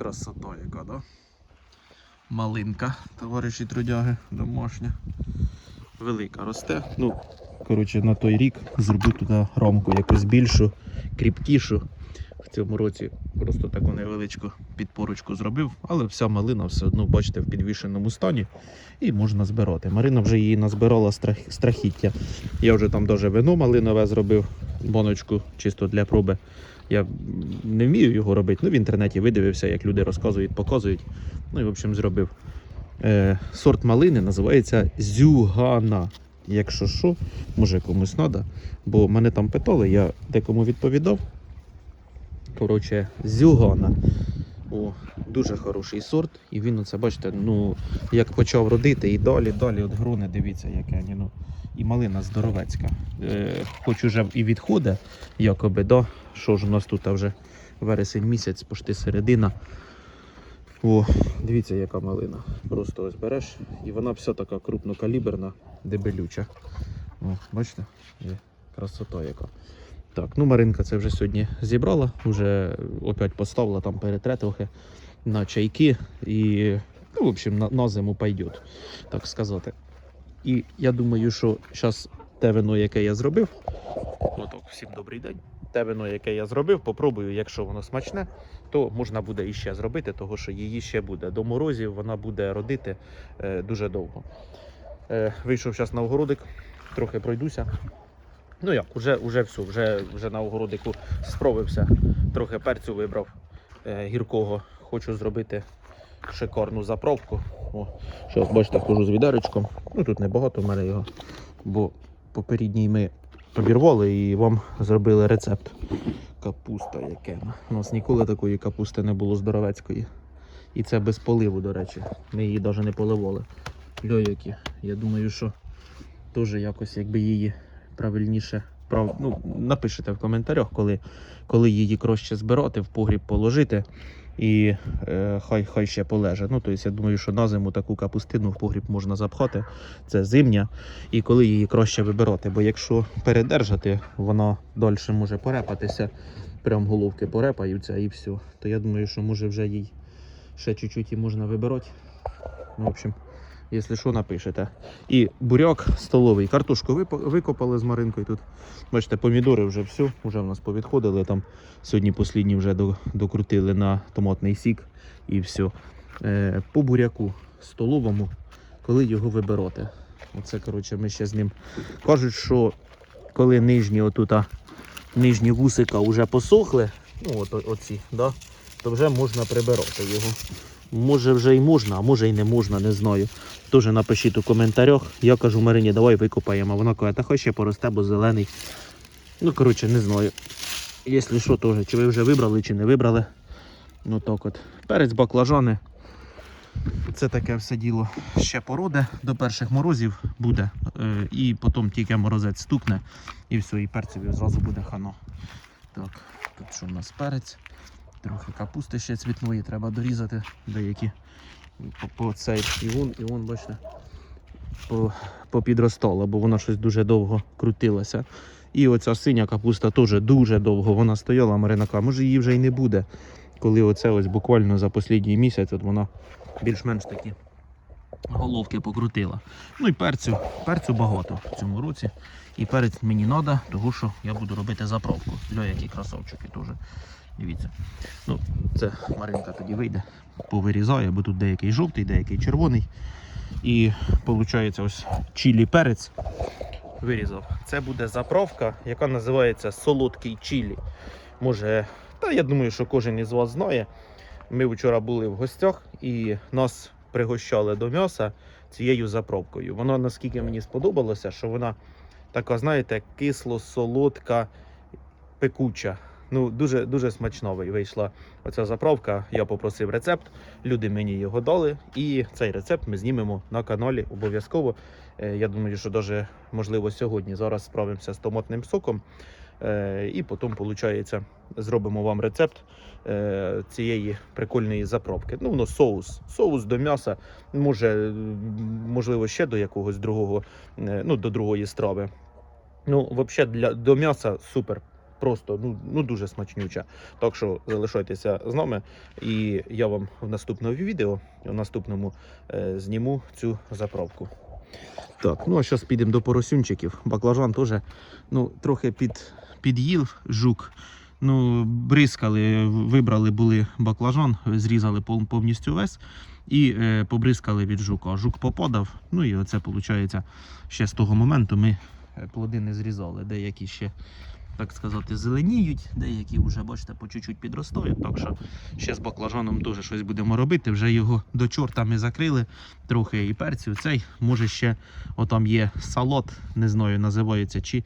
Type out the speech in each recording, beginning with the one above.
Красота яка, да? Малинка, товариші трудяги, домашня. Велика росте. Ну, коротше, на той рік зроблю туди рамку якусь більшу, кріпкішу. В цьому році просто таку невеличку підпорочку зробив, але вся малина все одно, бачите, в підвішеному стані і можна збирати. Марина вже її назбирала страх... страхіття. Я вже там даже вино малинове зробив, боночку чисто для проби. Я не вмію його робити, ну в інтернеті видивився, як люди розказують, показують. Ну і в общем зробив. Е, сорт малини називається зюгана. Якщо що, може комусь треба. Бо мене там питали, я декому відповідав. Коротше, зюгана. О, дуже хороший сорт. І він, оце, бачите, ну, як почав родити, і далі, далі, от грони, дивіться, яке. Ну, і малина здоровецька. Е, хоч уже і відходить, якоби, да? Що ж у нас тут вже вересень місяць, пошти середина. О, дивіться, яка малина. Просто ось береш, і вона вся така крупнокаліберна, дебелюча. О, бачите? Є красота яка. Так, ну Маринка це вже сьогодні зібрала, вже опять поставила там перетретрухи на чайки і, ну, в общем, на, на зиму пойдет, так сказати. І я думаю, що зараз те вино, яке я зробив, отак, всім добрий день. Те вино, яке я зробив, попробую, якщо воно смачне, то можна буде іще зробити, тому що її ще буде. До морозів вона буде родити е, дуже довго. Е, вийшов зараз на огородик, трохи пройдуся. Ну як, уже, уже все, вже, вже на огородику справився. Трохи перцю вибрав е, гіркого. Хочу зробити шикарну заправку. О, зараз, бачите, хожу з відеречком. Ну тут небагато в мене його, бо попередній ми обірвали і вам зробили рецепт. Капуста яке. У нас ніколи такої капусти не було здоровецької. І це без поливу, до речі. Ми її навіть не поливали. Льойокі. Я думаю, що теж якось якби її правильніше. Прав... Ну, напишете в коментарях, коли, коли її краще збирати, в погріб положити і е, хай, хай ще полеже. Ну, тобто, я думаю, що на зиму таку капустину в погріб можна запхати. Це зимня, і коли її краще вибирати. Бо якщо передержати, вона далі може порепатися, прям головки порепаються і все. То я думаю, що може вже їй ще чуть-чуть і можна вибирати. Ну, в общем, якщо що, напишете. І буряк столовий. Картошку викопали з Маринкою тут. Бачите, помідори вже все, вже в нас повідходили. Там сьогодні послідні вже докрутили на томатний сік і все. По буряку столовому, коли його вибирати. Оце, коротше, ми ще з ним. Кажуть, що коли нижні отута, нижні вусика вже посохли, ну от оці, да, то вже можна прибирати його. Може вже і можна, а може і не можна, не знаю. Теж напишіть у коментарях. Я кажу Марині, давай викопаємо. Вона каже, та хай ще поросте, бо зелений. Ну, коротше, не знаю. Якщо що, теж, чи ви вже вибрали, чи не вибрали. Ну так от. Перець баклажани. Це таке все діло ще породе. До перших морозів буде. Е, і потім тільки морозець стукне. І все, і перцеві зразу буде хано. Так, тут що в нас перець. Трохи капусти ще цвітної треба дорізати, деякі по, по цей і вон, і вон, бачите, по, попідростала, бо вона щось дуже довго крутилася. І оця синя капуста теж дуже довго вона стояла, Марина каже, може її вже й не буде. Коли оце ось буквально за останній місяць от вона більш-менш такі головки покрутила. Ну і перцю, перцю багато в цьому році. І перець мені треба, тому що я буду робити заправку. Льо, які красавчики теж. Дивіться. Ну, це Маринка тоді вийде, повирізає, бо тут деякий жовтий, деякий червоний. І виходить ось чилі перець вирізав. Це буде заправка, яка називається солодкий чилі. Може, та я думаю, що кожен із вас знає. Ми вчора були в гостях і нас пригощали до м'яса цією заправкою. Вона наскільки мені сподобалося, що вона така, знаєте, кисло-солодка, пекуча. Ну, дуже, дуже смачно вийшла оця заправка. Я попросив рецепт, люди мені його дали. І цей рецепт ми знімемо на каналі обов'язково. Е, Я думаю, що даже можливо сьогодні зараз справимося з томатним соком. Е, І потім, виходить, зробимо вам рецепт е, цієї прикольної заправки. Ну, воно соус. Соус до м'яса, може, можливо, ще до якогось другого, ну, до другої страви. Ну, взагалі, для до м'яса супер. Просто ну, ну дуже смачнюча. Так що залишайтеся з нами, і я вам в наступному відео, в наступному е, зніму цю заправку. Так, ну а зараз підемо до поросюнчиків. Баклажан теж ну, трохи під, під'їв жук. Ну, бризкали, вибрали були баклажан, зрізали повністю весь і е, побризкали від жука. Жук попадав. Ну і оце виходить ще з того моменту ми е, плоди не зрізали. Деякі ще, так сказати, зеленіють, деякі вже, бачите, по чуть-чуть підростають. Так що ще з баклажаном теж щось будемо робити. Вже його до чорта ми закрили трохи і перцю. Цей може ще отам є салат, не знаю, називається чи.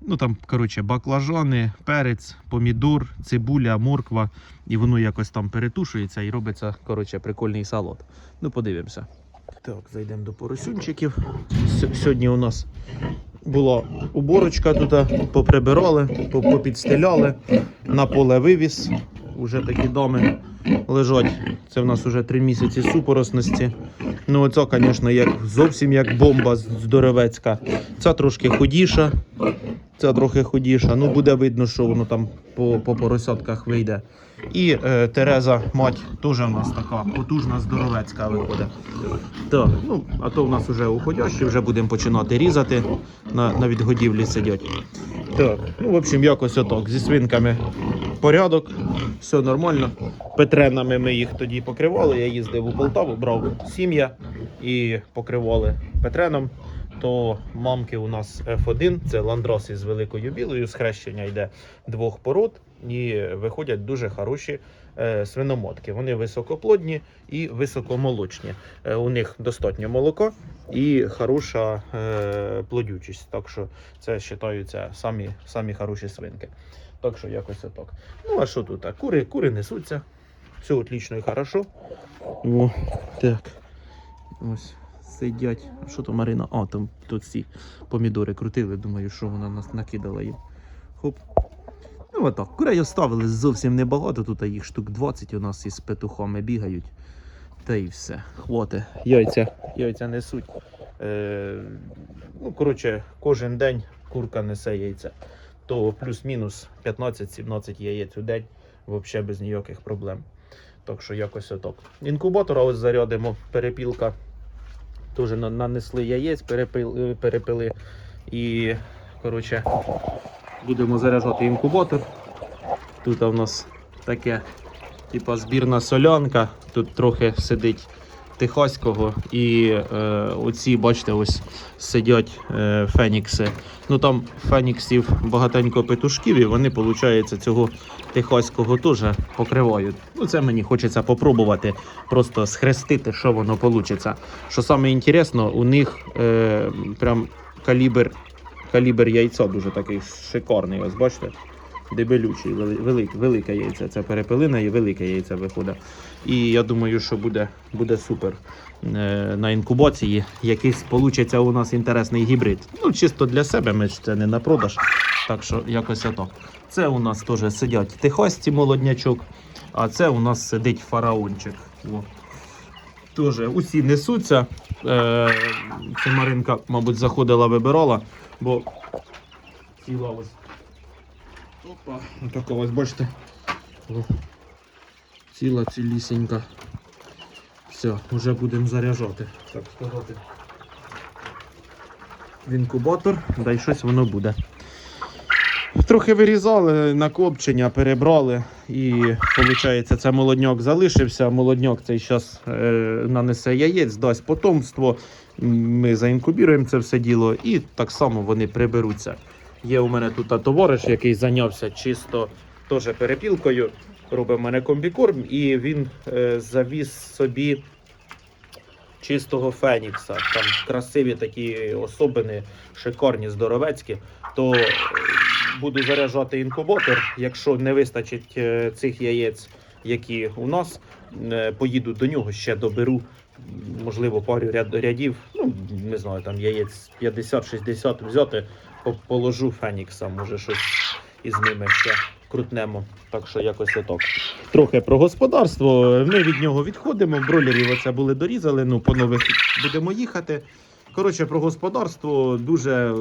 Ну там, коротше, баклажани, перець, помідор, цибуля, морква, і воно якось там перетушується і робиться, коротше, прикольний салат. Ну, подивимося. Так, зайдемо до поросюнчиків. Сьогодні у нас була уборочка тут, поприбирали, попідстеляли, на поле вивіз. Уже такі доми лежать. Це в нас вже три місяці супоросності. Ну, оце, звісно, як, зовсім як бомба здоровецька. Ця трошки худіша. Ця трохи худіша. Ну, буде видно, що воно там по, по поросятках вийде. І е, Тереза, мать, теж у нас така потужна, здоровецька виходить. Так, ну, а то в нас вже уходящі, вже будемо починати різати. На, на відгодівлі сидять. Так, ну, в общем, якось отак. Зі свинками порядок, все нормально. Петренами ми їх тоді покривали. Я їздив у Полтаву, брав сім'я і покривали Петреном. То мамки у нас F1, це ландроси з великою білою, схрещення йде двох пород, і виходять дуже хороші е, свиномотки. Вони високоплодні і високомолочні. Е, у них достатньо молока і хороша е, плодючість. Так що це вважаються самі, самі хороші свинки. Так що якось отак. Ну а що тут? Кури, кури несуться. Все отлично і хорошо. О, так. Ось сидять. Що то Марина? А, там тут ці помідори крутили. Думаю, що вона нас накидала їм. Хоп. Ну отак. Курей оставили зовсім небагато. Тут їх штук 20 у нас із петухами бігають. Та і все. Хвоти. Яйця. Яйця несуть. Е, ну, коротше, кожен день курка несе яйця. То плюс-мінус 15-17 яєць у день. Взагалі без ніяких проблем. Так що якось отак. Інкубатора ось зарядимо, перепілка. Теж нанесли яєць, перепили, перепили. І коротше, будемо заряджати інкубатор. Тут у нас таке, типа збірна солянка. Тут трохи сидить Техаського. І е, оці, бачите, ось сидять е, фенікси. Ну там феніксів багатенько петушків, і вони, виходить, цього техаського теж покривають. Ну, це мені хочеться попробувати, просто схрестити, що воно вийде. Що саме інтересно, у них е, прям калібр, калібр яйця дуже такий шикарний. Ось бачите? Дебелючий, вели- велик, велике яйце. Це перепелина і велике яйце виходить. І я думаю, що буде, буде супер е, на інкубації. Якийсь получиться у нас інтересний гібрид. Ну, чисто для себе, ми ж це не на продаж. Так що якось ото. Це у нас теж сидять техасті молоднячок, а це у нас сидить фараончик. О. Теж усі несуться. Це Маринка, мабуть, заходила, вибирала, бо ціла ось. Опа, отака ось, бачите. О. Ціла цілісінька. Все, вже будемо заряджати, так сказати. В інкубатор, дай щось воно буде. Трохи вирізали на копчення, перебрали і виходить, це молодняк залишився. Молодняк цей зараз е, нанесе яєць, дасть потомство. Ми заінкубіруємо це все діло і так само вони приберуться. Є у мене тут товариш, який зайнявся чисто теж перепілкою. Робить в мене комбікорм, і він е, завіз собі чистого фенікса. Там красиві такі особини, шикарні, здоровецькі. То е, буду заряджати інкубатор. Якщо не вистачить е, цих яєць, які у нас, е, поїду до нього, ще доберу. Можливо, пару ряд, рядів, ну не знаю, там яєць 50-60 взяти, положу Фенікса, може щось із ними ще крутнемо. Так що якось отак. Трохи про господарство. Ми від нього відходимо. Бролерів оце були дорізали. Ну, по нових будемо їхати. Коротше, про господарство дуже,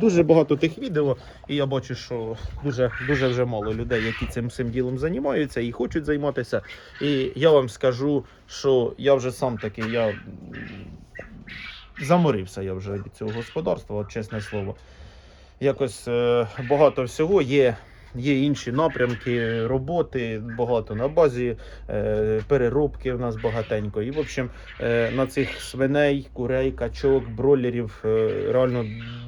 дуже багато тих відео, і я бачу, що дуже, дуже вже мало людей, які цим цим ділом займаються і хочуть займатися. І я вам скажу, що я вже сам такий, я заморився я вже від цього господарства, от чесне слово. Якось е, багато всього є. Є інші напрямки роботи, багато на базі, е, переробки в нас багатенько. І, в общем, е, на цих свиней, курей, качок, бройлерів е, реально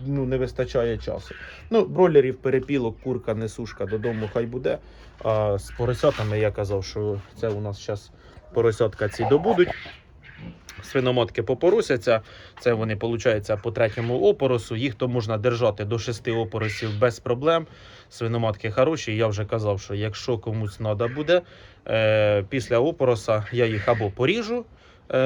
ну, не вистачає часу. Ну, бройлерів, перепілок, курка, несушка додому хай буде. А з поросятами я казав, що це у нас зараз поросятка ці добудуть. Свиноматки попоросяться. Це вони, виходить, по третьому опоросу. Їх то можна держати до шести опоросів без проблем. Свиноматки хороші. Я вже казав, що якщо комусь треба буде, е, після опороса я їх або поріжу, е,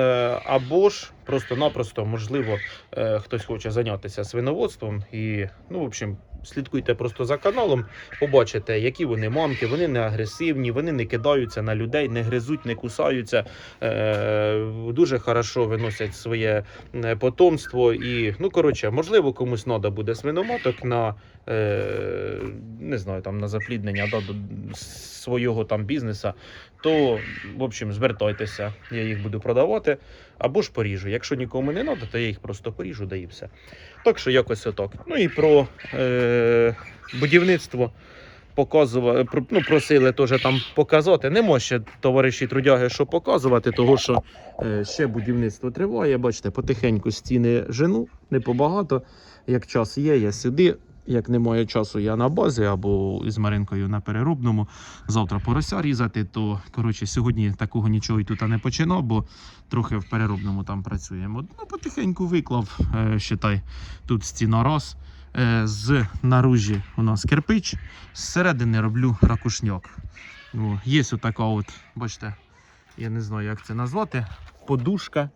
або ж просто-напросто, можливо, е, хтось хоче зайнятися свиноводством. І, ну, в общем, слідкуйте просто за каналом, побачите, які вони мамки, вони не агресивні, вони не кидаються на людей, не гризуть, не кусаються. Е, дуже хорошо виносять своє потомство. І, ну, коротше, можливо, комусь треба буде свиноматок на е, не знаю, там на запліднення да, до свого там бізнеса, то, в общем, звертайтеся, я їх буду продавати або ж поріжу. Якщо нікому не треба, то я їх просто поріжу, да і все. Так що якось отак. Ну і про е, будівництво показували, про- ну, просили теж там показати. Нема ще товариші трудяги, що показувати, того що е, ще будівництво триває. Бачите, потихеньку стіни жену, не побагато. Як час є, я сюди. Як немає часу, я на базі або з Маринкою на переробному. Завтра порося різати, то коротше, сьогодні такого нічого і тут не починав, бо трохи в переробному там працюємо. Ну, потихеньку виклав, е, считай, тут стіна раз. Е, з наружі у нас кирпич, зсередини роблю ракушняк. Ну, є отака от, бачите, я не знаю, як це назвати, подушка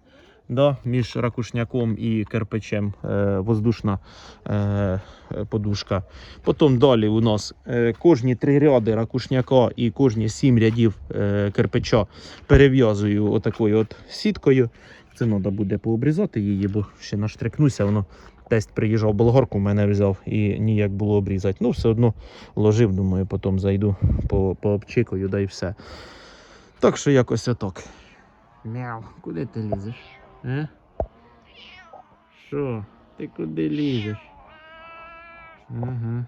да, між ракушняком і кирпичем, е, воздушна е, подушка. Потім далі у нас е, кожні три ряди ракушняка і кожні сім рядів е, кирпича перев'язую отакою от сіткою. Це треба буде пообрізати її, бо ще наштрикнуся, воно тесть приїжджав болгарку, мене взяв і ніяк було обрізати. Ну, все одно ложив, думаю, потім зайду по, пообчикаю, да і все. Так що якось отак. Мяу, куди ти лізеш? Е? Що? Ти куди лізеш? Угу.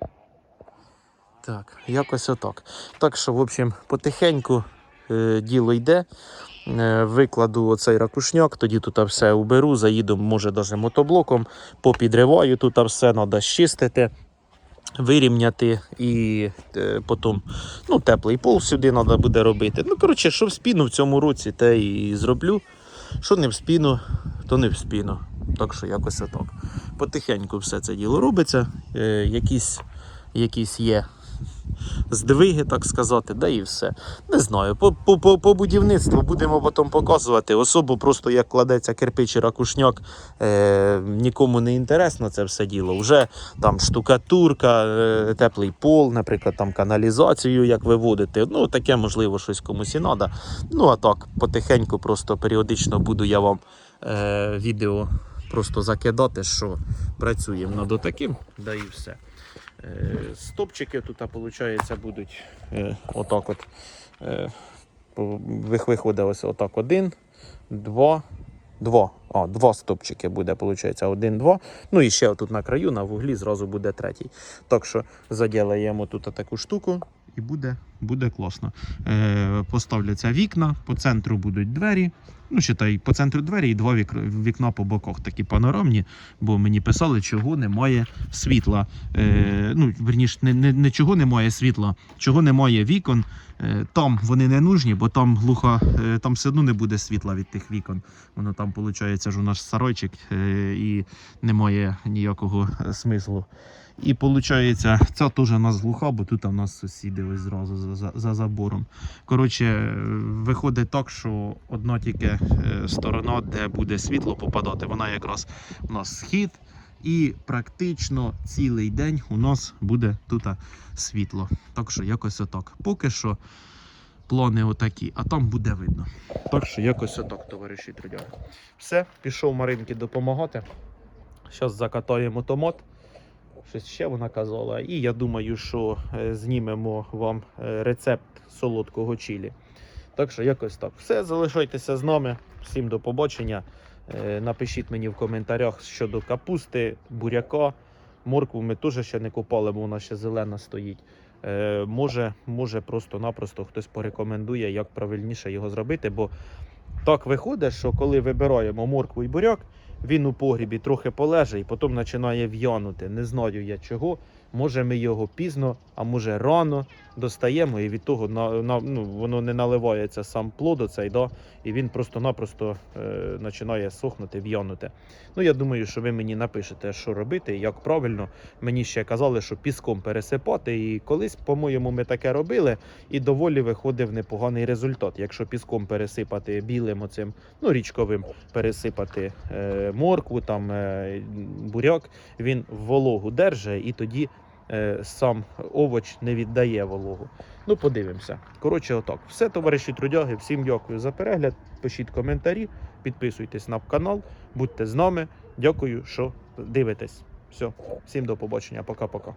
Так, якось отак. Так що, в общем, потихеньку е, діло йде. Е, викладу оцей ракушняк, тоді тут все уберу, заїду, може, навіть мотоблоком, попідриваю, тут все треба щистити, вирівняти і е, потім ну, теплий пол сюди треба буде робити. Ну, коротше, що в спіну в цьому році, те і зроблю. Що не в спіну, то не в спіну. Так що якось отак. Потихеньку все це діло робиться. Е, якісь, якісь є здвиги, так сказати, да і все. Не знаю. По, будівництву будемо потім показувати. Особо просто як кладеться кирпич і ракушняк, е, нікому не інтересно це все діло. Вже там штукатурка, е, теплий пол, наприклад, там каналізацію як виводити. Ну, таке можливо щось комусь і треба. Ну, а так, потихеньку, просто періодично буду я вам е, відео просто закидати, що працюємо над таким, да і все. Е, Стопчики тут, виходить, будуть е, отак от. Е, виходить отак один, два, два. А, два стопчики буде, виходить, один, два. Ну і ще тут на краю, на вуглі зразу буде третій. Так що заділаємо тут таку штуку і буде, буде класно. Е, поставляться вікна, по центру будуть двері. Ну, считай, по центру двері і два вік... вікна по боках такі панорамні, бо мені писали, чого немає світла. Е, ну, верніше, не, не, не чого немає світла, чого немає вікон. Е, там вони не нужні, бо там глуха, е, там все одно не буде світла від тих вікон. Воно там, виходить, ж у нас саройчик е, і немає ніякого е, смислу. І виходить, ця теж у нас глуха, бо тут у нас сусіди ось зразу за, за, за забором. Коротше, е, виходить так, що одна тільки е, сторона, де буде світло попадати, вона якраз у нас схід. І практично цілий день у нас буде тут світло. Так що якось отак. Поки що плани отакі, а там буде видно. Так що якось отак, товариші трудяги. Все, пішов Маринки допомагати. Зараз закатаємо томат. Щось ще вона казала. І я думаю, що е, знімемо вам е, рецепт солодкого чилі. Так що якось так. Все, залишайтеся з нами. Всім до побачення. Е, Напишіть мені в коментарях щодо капусти, буряка. Моркву ми теж ще не купали, бо вона ще зелена стоїть. Може, може просто-напросто хтось порекомендує, як правильніше його зробити. Бо так виходить, що коли вибираємо моркву і буряк, він у погрібі трохи полежить і потім починає в'янути. Не знаю я чого. Може, ми його пізно, а може рано достаємо, і від того на, на, ну, воно не наливається сам плод оцей, да? і він просто-напросто е, починає сохнути, в'янути. Ну, я думаю, що ви мені напишете, що робити, як правильно. Мені ще казали, що піском пересипати. І колись, по-моєму, ми таке робили, і доволі виходив непоганий результат. Якщо піском пересипати білим оцим, ну річковим, пересипати е, моркву, там е, буряк, він вологу держить і тоді. Е, Сам овоч не віддає вологу. Ну, подивимося. Коротше, отак. Все, товариші трудяги. Всім дякую за перегляд. Пишіть коментарі, підписуйтесь на канал, будьте з нами. Дякую, що дивитесь. Все, всім до побачення. Пока-пока.